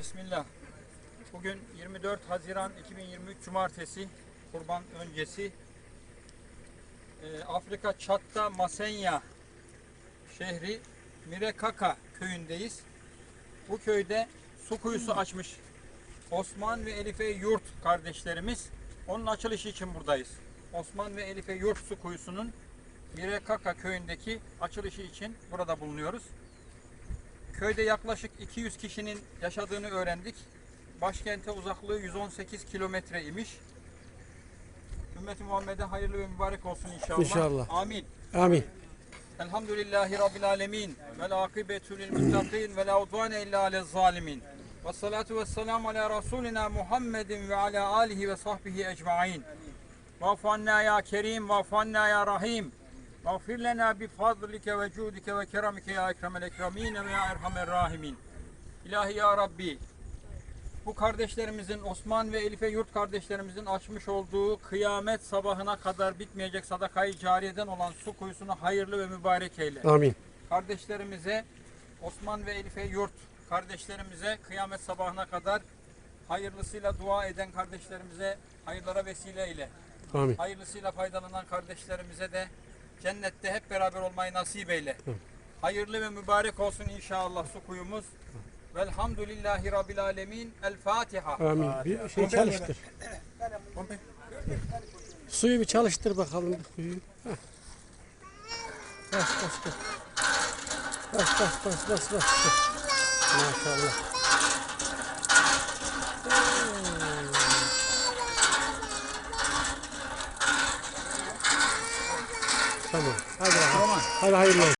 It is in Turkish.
Bismillah. Bugün 24 Haziran 2023 Cumartesi, kurban öncesi. Ee, Afrika Çat'ta Masenya şehri Mirekaka köyündeyiz. Bu köyde su kuyusu açmış Osman ve Elife Yurt kardeşlerimiz. Onun açılışı için buradayız. Osman ve Elife Yurt su kuyusunun Mirekaka köyündeki açılışı için burada bulunuyoruz. Köyde yaklaşık 200 kişinin yaşadığını öğrendik. Başkente uzaklığı 118 kilometre imiş. Ümmeti Muhammed'e hayırlı ve mübarek olsun inşallah. İnşallah. Amin. Amin. Elhamdülillahi Rabbil alemin. Vel akibetu lil muttakin ve la udvane illa alel zalimin. Ve salatu ve selamu ala Resulina Muhammedin ve ala alihi ve sahbihi ecmain. Vafu anna ya kerim, vafu anna ya rahim. Vagfir lena bi fadlike ve cudike ve keramike ya ekremel ekremin ve ya erhamer rahimin. İlahi ya Rabbi, bu kardeşlerimizin, Osman ve Elife Yurt kardeşlerimizin açmış olduğu kıyamet sabahına kadar bitmeyecek sadakayı cariyeden olan su kuyusunu hayırlı ve mübarek eyle. Amin. Kardeşlerimize, Osman ve Elife Yurt kardeşlerimize kıyamet sabahına kadar hayırlısıyla dua eden kardeşlerimize hayırlara vesile eyle. Amin. Hayırlısıyla faydalanan kardeşlerimize de cennette hep beraber olmayı nasip eyle. Hayırlı ve mübarek olsun inşallah su kuyumuz. Velhamdülillahi Rabbil Alemin. El Fatiha. Amin. Bir şey çalıştır. Suyu bir çalıştır bakalım suyu. Bas bas bas. Bas bas bas bas bas. Maşallah. Tamam. Hadi bakalım. Hadi hayırlı olsun.